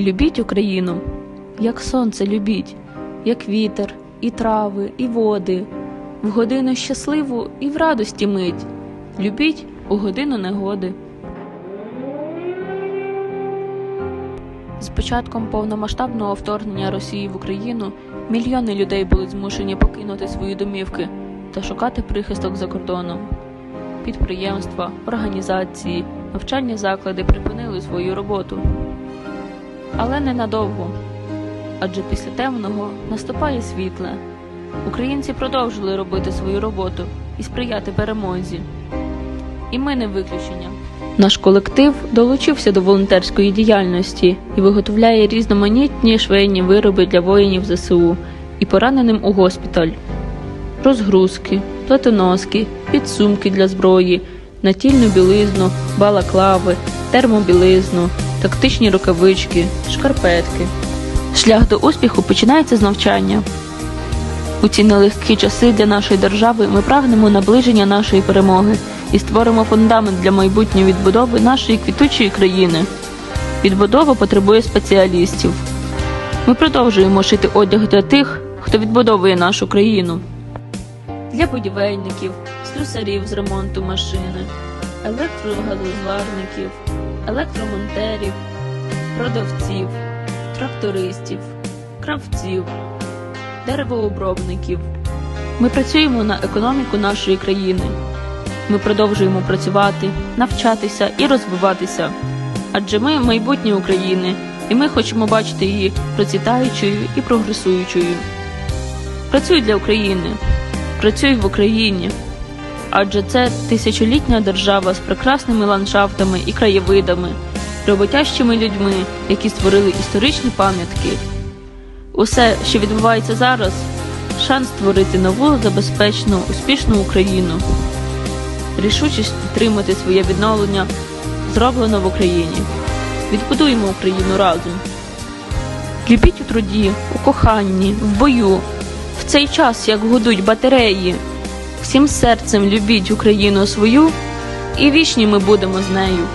Любіть Україну, як сонце любіть, як вітер, і трави, і води, в годину щасливу і в радості мить. Любіть у годину негоди. З початком повномасштабного вторгнення Росії в Україну мільйони людей були змушені покинути свої домівки та шукати прихисток за кордоном. Підприємства, організації, навчальні заклади припинили свою роботу. Але ненадовго. Адже після темного наступає світле. Українці продовжили робити свою роботу і сприяти перемозі. І ми не виключення. Наш колектив долучився до волонтерської діяльності і виготовляє різноманітні швейні вироби для воїнів ЗСУ і пораненим у госпіталь, розгрузки, плетоноски, підсумки для зброї, натільну білизну, балаклави, термобілизну, тактичні рукавички, шкарпетки. Шлях до успіху починається з навчання. У ці нелегкі часи для нашої держави ми прагнемо наближення нашої перемоги і створимо фундамент для майбутньої відбудови нашої квітучої країни. Відбудова потребує спеціалістів. Ми продовжуємо шити одяг для тих, хто відбудовує нашу країну. Для будівельників, слюсарів з ремонту машини, електрогазозварників, електромонтерів, продавців, трактористів, кравців, деревообробників. Ми працюємо на економіку нашої країни. Ми продовжуємо працювати, навчатися і розвиватися. Адже ми майбутнє України, і ми хочемо бачити її процвітаючою і прогресуючою. Працюй для України, працюй в Україні. Адже це тисячолітня держава з прекрасними ландшафтами і краєвидами, роботящими людьми, які створили історичні пам'ятки. Усе, що відбувається зараз, шанс створити нову, забезпечену, успішну Україну. Рішучість підтримати своє відновлення зроблено в Україні. Відбудуємо Україну разом. Любіть у труді, у коханні, в бою, в цей час, як гудуть батареї. Всім серцем любіть Україну свою, і вічні ми будемо з нею.